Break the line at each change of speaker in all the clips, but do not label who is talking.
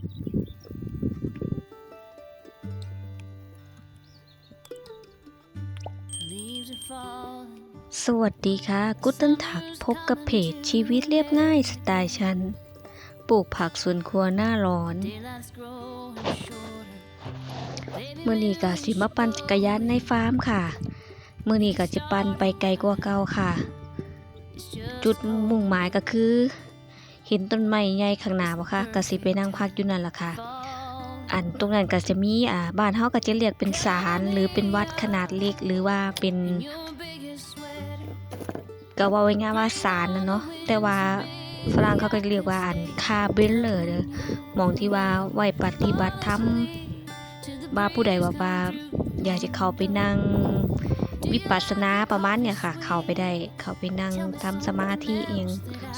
สวัสดีค่ะ กุตเติลถักพบกับเพจชีวิตเรียบง่ายสไตล์ฉัน ปลูกผักสวนครัวหน้าร้อนมื่อนี้ก็สิมาปั่นจักรยานในฟาร์มค่ะมื่อนี้ก็จะปั่นไปไกลกว่าเก่าค่ะ จุดมุ่งหมายก็คือ เห็นต้นไม้ใหญ่ข้างหน้าบ่คะก็สิไปนั่งพักอยู่นั่นล่ะค่ะ อันตรงนั้นก็จะมีอ่าบ้านเฮาก็จะเรียกเป็นศาลหรือเป็นวัดขนาดเล็กหรือว่าเป็นก็ว่าไว้ง่ายๆว่าศาลนะเนาะแต่ว่าฝรั่งเขาก็เรียกว่าอันคาเบลเลอร์เด้อหมองที่ว่าไว้ปฏิบัติธรรมว่าผู้ใดว่าว่าอยากจะเข้าไปนั่ง วิปัสสนาประมาณเนี่ยค่ะ เข้าไปได้เข้าไปนั่งทำสมาธิเอง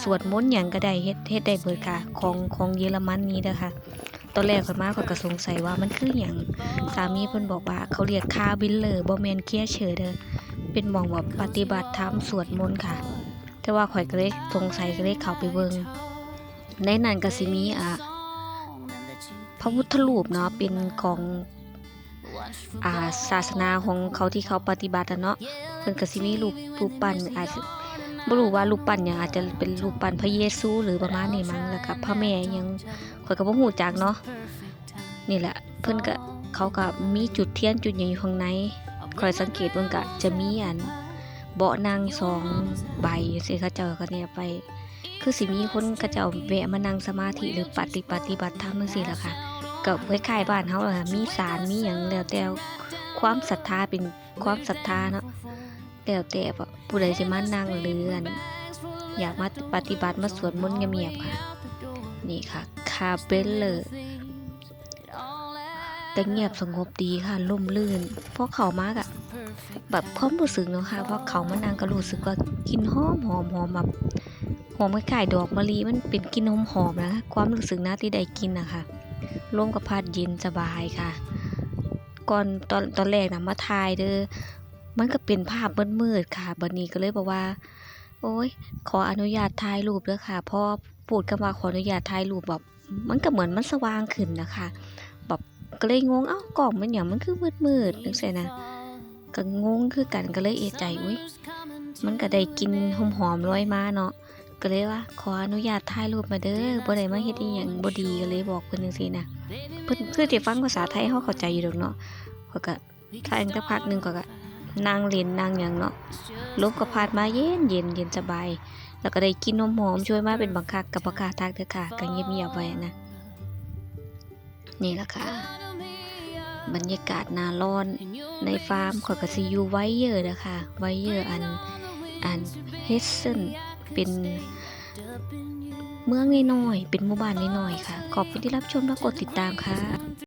สวดมนต์หยังก็ได้เฮ็ดเฮ็ดได้เบิดค่ะของของเยอรมันนี้เด้อค่ะตอนแรกข่อยมาข่อยก็สงสัยว่ามันคือหยังสามีเพิ่นบอกว่าเขาเรียกคาบิลเลอร์บ่แมนเคียเฉยเด้อเป็นหมองแบบปฏิบัติธรรมสวดมนต์ค่ะ แต่ว่าข่อยก็เลยสงสัยก็เลยเข้าไปเบิ่งในนั้นก็สิมีอะพระพุทธรูปเนาะเป็นของ อ่าศาสนาของเขาที่เขาปฏิบัติอะเนาะเพิ่นก็สิมีรูปรูปปั้นอาจจะบ่รู้ว่ารูปปั้นหยังอาจจะเป็นรูปปั้นพระเยซูหรือประมาณนี้มั้งแล้วก็พระแม่หยังข่อยก็บ่ฮู้จักเนาะนี่แหละเพิ่นก็เขาก็มีจุดเทียนจุดหยังอยู่ข้างในคอยสังเกตเบิ่งกะจะมีอันเบาะนั่งสองใบสิเขาเจ้าก็เนี่ยไป คือสิมีคนเขาเจ้าแวะมานั่งสมาธิหรือปฏิปฏิบัติธรรมจังซี่ล่ะค่ะ ก็คล้ายๆบ้านเฮาล่ะมีศาลมีหยังแล้วแต่ความศรัทธาเป็นความศรัทธาเนาะแล้วแต่ว่าผู้ใดจะมานั่งหรืออันอยากมาปฏิบัติมาสวดมนต์เงียบๆค่ะ นี่ค่ะ คาเบลเลอร์แต่เงียบสงบดีค่ะล่มลื่นเพราะเขามากอะแบบความรู้สึกเนาะค่ะเพราะเขามานั่งก็รู้สึกว่ากลินหอมหอมหอมแบบหอมคล้ายๆดอกมะลิมันเป็นกลินหอมหอมนะความรู้สึกนะที่ได้กินนะคะ ลมกับพัดเย็นสบายค่ะ ก่อนตอนตอนแรกนะมาถ่ายเด้อมันก็เป็นภาพมืดๆค่ะบัดนี้ก็เลยบอกว่า โอ้ยขออนุญาตถ่ายรูปเด้อค่ะพราะพูดกันว่าขออนุญาตถ่ายรูปแบบมันก็เหมือนมันสว่างขึ้นนะคะก็เลยงงเอ้ากล่องมันอย่างมันคือมืดมืดๆนึกใช่นะก็งงคือกันก็เลยเอะใจอุ้ยมันก็ได้กินหอมหอมๆลอยมาเนาะ ก็เลยว่าขออนุญาตถ่ายรูปมาเด้อบ่ได้มาเฮ็ดอีหยังบ่ดีก็เลยบอกเพิ่นจังซี่นะเพิ่นคือสิฟังภาษาไทยเฮาเข้าใจอยู่ดอกเนาะเขาก็ถ่ายจักพักหนึงก็ก็นั่งเล่นนั่งหยังเนาะลมก็พัดมาเย็นเย็นเย็นสบาย แล้วก็ได้กินนมหอมช่วยมาเป็นบางคักกับบ่กล้าทักเด้อค่ะก็เงียบๆไว้นะนี่ล่ะค่ะบรรยากาศหนาร้อนในฟาร์มขอยก็สิอยู่ไว้เยอะนะคะไว้เยอะอันอันเฮสเซน เป็นเมืองน้อยๆเป็นหมู่บ้านน้อยๆค่ะ ขอบคุณที่รับชมและกดติดตามค่ะ